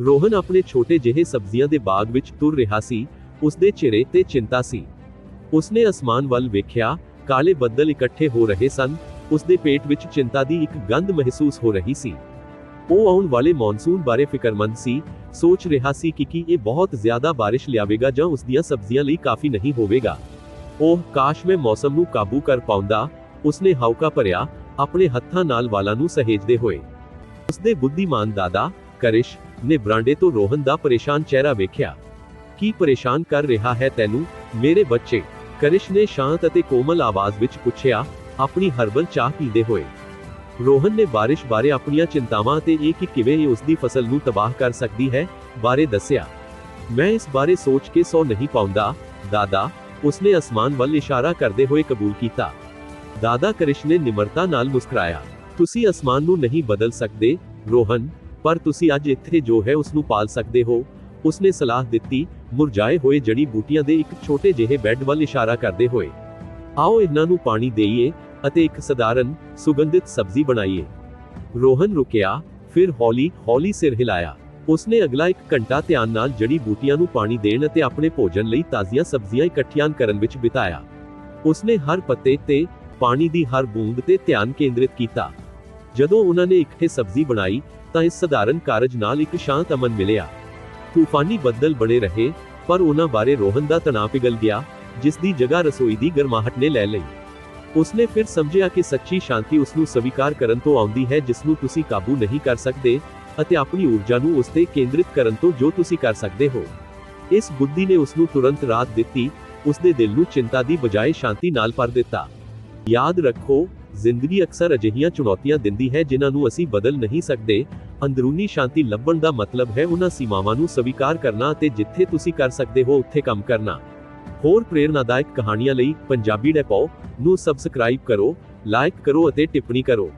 ਰੋਹਨ ਆਪਣੇ ਛੋਟੇ ਜਿਹੇ ਸਬਜ਼ੀਆਂ ਦੇ ਬਾਗ ਵਿੱਚ ਤੁਰ ਰਿਹਾ ਸੀ, ਉਸਦੇ ਚਿਹਰੇ ਤੇ ਚਿੰਤਾ ਸੀ। ਉਸਨੇ ਅਸਮਾਨ ਵੱਲ ਵੇਖਿਆ, ਕਾਲੇ ਬੱਦਲ ਇਕੱਠੇ ਹੋ ਰਹੇ ਸਨ, ਉਸਦੇ ਪੇਟ ਵਿੱਚ ਚਿੰਤਾ ਦੀ ਇੱਕ ਗੰਧ ਮਹਿਸੂਸ ਹੋ ਰਹੀ ਸੀ। ਉਹ ਆਉਣ ਵਾਲੇ ਮੌਨਸੂਨ ਬਾਰੇ ਫਿਕਰਮੰਦ ਸੀ, ਸੋਚ ਰਿਹਾ ਸੀ ਕਿ ਕੀ ਇਹ ਬਹੁਤ ਜ਼ਿਆਦਾ ਬਾਰਿਸ਼ ਲਿਆਵੇਗਾ ਜਾਂ ਉਸ ਦੀਆਂ ਸਬਜ਼ੀਆਂ ਲਈ ਕਾਫੀ ਨਹੀਂ ਹੋਵੇਗਾ। ਉਹ ਕਾਸ਼ ਮੈਂ ਮੌਸਮ ਨੂੰ ਕਾਬੂ ਕਰ ਪਾਉਂਦਾ, ਉਸਨੇ ਹੌਕਾ ਭਰਿਆ, ਆਪਣੇ ਹੱਥਾਂ ਨਾਲ ਵਾਲਾਂ ਨੂੰ ਸਹੇਜਦੇ ਹੋਏ। ਉਸਦੇ ਬੁੱਧੀਮਾਨ ਦਾਦਾ, ਕਰਿਸ਼ ਨੇ ਬਰਾਂਡੇ ਤੋਂ ਰੋਹਨ ਦਾ ਪਰੇਸ਼ਾਨ ਚਿਹਰਾ ਵੇਖਿਆ। ਕੀ ਪਰੇਸ਼ਾਨ ਕਰ ਰਿਹਾ ਹੈ ਤੈਨੂੰ? ਮੇਰੇ ਬੱਚੇ, ਕਰਿਸ਼ ਨੇ ਸ਼ਾਂਤ ਅਤੇ ਕੋਮਲ ਆਵਾਜ਼ ਵਿੱਚ ਪੁੱਛਿਆ। ਆਪਣੀ ਹਰਬਲ ਚਾਹ ਪੀਂਦੇ ਹੋਏ। ਰੋਹਨ ਨੇ ਬਾਰਿਸ਼ ਬਾਰੇ ਆਪਣੀਆਂ ਚਿੰਤਾਵਾਂ ਤੇ ਇਹ ਕਿ ਕਿਵੇਂ ਇਹ ਉਸਦੀ ਫਸਲ ਨੂੰ ਤਬਾਹ ਕਰ ਸਕਦੀ ਹੈ ਬਾਰੇ ਦੱਸਿਆ। ਮੈਂ ਇਸ ਬਾਰੇ ਸੋਚ ਕੇ ਸੌ ਨਹੀਂ ਪਾਉਂਦਾ, ਦਾਦਾ, ਉਸਨੇ ਅਸਮਾਨ ਵੱਲ ਇਸ਼ਾਰਾ ਕਰਦੇ ਹੋਏ ਕਬੂਲ ਕੀਤਾ। ਦਾਦਾ ਕ੍ਰਿਸ਼ ਨੇ ਨਿਮਰਤਾ ਨਾਲ ਮੁਸਕਰਾਇਆ। ਤੁਸੀਂ ਅਸਮਾਨ ਨੂੰ ਨਹੀਂ ਬਦਲ ਸਕਦੇ, ਰੋਹਨ ਪਰ ਤੁਸੀਂ ਅੱਜ ਇੱਥੇ ਜੋ ਹੈ ਉਸ ਨੂੰ ਪਾਲ ਸਕਦੇ ਹੋ। ਉਸਨੇ ਸਲਾਹ ਦਿੱਤੀ, ਮੁਰਝਾਏ ਹੋਏ ਜੜੀ ਬੂਟੀਆਂ ਦੇ ਇੱਕ ਛੋਟੇ ਜਿਹੇ ਬੈੱਡ ਵੱਲ ਇਸ਼ਾਰਾ ਕਰਦੇ ਹੋਏ। ਆਓ ਇਹਨਾਂ ਨੂੰ ਪਾਣੀ ਦੇਈਏ ਅਤੇ ਇੱਕ ਸਧਾਰਨ, ਸੁਗੰਧਿਤ ਸਬਜ਼ੀ ਬਣਾਈਏ। ਰੋਹਨ ਰੁਕਿਆ, ਫਿਰ ਹੌਲੀ ਹੌਲੀ ਸਿਰ ਹਿਲਾਇਆ। ਉਸਨੇ ਅਗਲਾ ਇੱਕ ਘੰਟਾ ਧਿਆਨ ਨਾਲ ਜੜੀ ਬੂਟੀਆਂ ਨੂੰ ਪਾਣੀ ਦੇਣ ਅਤੇ ਆਪਣੇ ਭੋਜਨ ਲਈ ਤਾਜ਼ੀਆਂ ਸਬਜ਼ੀਆਂ ਇਕੱਠੀਆਂ ਕਰਨ ਵਿੱਚ ਬਿਤਾਇਆ। ਉਸਨੇ ਹਰ ਪੱਤੇ ਤੇ ਪਾਣੀ ਦੀ ਹਰ ਬੂੰਦ ਤੇ ਧਿਆਨ ਕੇਂਦਰਿਤ ਕੀਤਾ। ਜਦੋਂ ਉਹਨਾਂ ਨੇ ਇਕੱਠੇ ਸਬਜ਼ੀ ਬਣਾਈ ਤਾਂ ਇਸ ਸਧਾਰਨ ਕਾਰਜ ਨਾਲ ਇੱਕ ਸ਼ਾਂਤ ਅਮਨ ਮਿਲਿਆ। ਤੂਫਾਨੀ ਬੱਦਲ ਬਣੇ ਰਹੇ, ਪਰ ਉਹਨਾਂ ਬਾਰੇ ਰੋਹਨ ਦਾ ਤਣਾਅ ਪਿਘਲ ਗਿਆ, ਜਿਸ ਦੀ ਜਗ੍ਹਾ ਰਸੋਈ ਦੀ ਗਰਮਾਹਟ ਨੇ ਲੈ ਲਈ। ਉਸਨੇ ਫਿਰ ਸਮਝਿਆ ਕਿ ਸੱਚੀ ਸ਼ਾਂਤੀ ਉਸ ਨੂੰ ਸਵੀਕਾਰ ਕਰਨ ਤੋਂ ਆਉਂਦੀ ਹੈ ਜਿਸ ਨੂੰ ਤੁਸੀਂ ਕਾਬੂ ਨਹੀਂ ਕਰ ਸਕਦੇ, ਅਤੇ ਆਪਣੀ ਊਰਜਾ ਨੂੰ ਉਸ ਤੇ ਕੇਂਦਰਿਤ ਕਰਨ ਤੋਂ ਜੋ ਤੁਸੀਂ ਕਰ ਸਕਦੇ ਹੋ। ਇਸ ਬੁੱਧੀ ਨੇ ਉਸ ਨੂੰ ਤੁਰੰਤ ਰਾਹਤ ਦਿੱਤੀ ਉਸ ਦੇ ਦਿਲ ਨੂੰ ਚਿੰਤਾ ਦੀ ਬਜਾਏ ਸ਼ਾਂਤੀ ਨਾਲ ਭਰ ਦਿੱਤਾ। ਯਾਦ ਰੱਖੋ ਜ਼ਿੰਦਗੀ ਅਕਸਰ ਅਜਿਹੀਆਂ ਚੁਣੌਤੀਆਂ ਦਿੰਦੀ ਹੈ ਜਿਨ੍ਹਾਂ ਨੂੰ ਅਸੀਂ ਬਦਲ ਨਹੀਂ ਸਕਦੇ। ਅੰਦਰੂਨੀ ਸ਼ਾਂਤੀ ਲੱਭਣ ਦਾ ਮਤਲਬ ਹੈ ਉਹਨਾਂ ਸੀਮਾਵਾਂ ਨੂੰ ਸਵੀਕਾਰ ਕਰਨਾ ਅਤੇ ਜਿੱਥੇ ਤੁਸੀਂ ਕਰ ਸਕਦੇ ਹੋ ਉੱਥੇ ਕੰਮ ਕਰਨਾ। ਹੋਰ ਪ੍ਰੇਰਨਾਦਾਇਕ ਕਹਾਣੀਆਂ ਲਈ ਪੰਜਾਬੀ ਡੈਪੋ ਨੂੰ ਸਬਸਕ੍ਰਾਈਬ ਕਰੋ ਲਾਈਕ ਕਰੋ ਅਤੇ ਟਿੱਪਣੀ ਕਰੋ।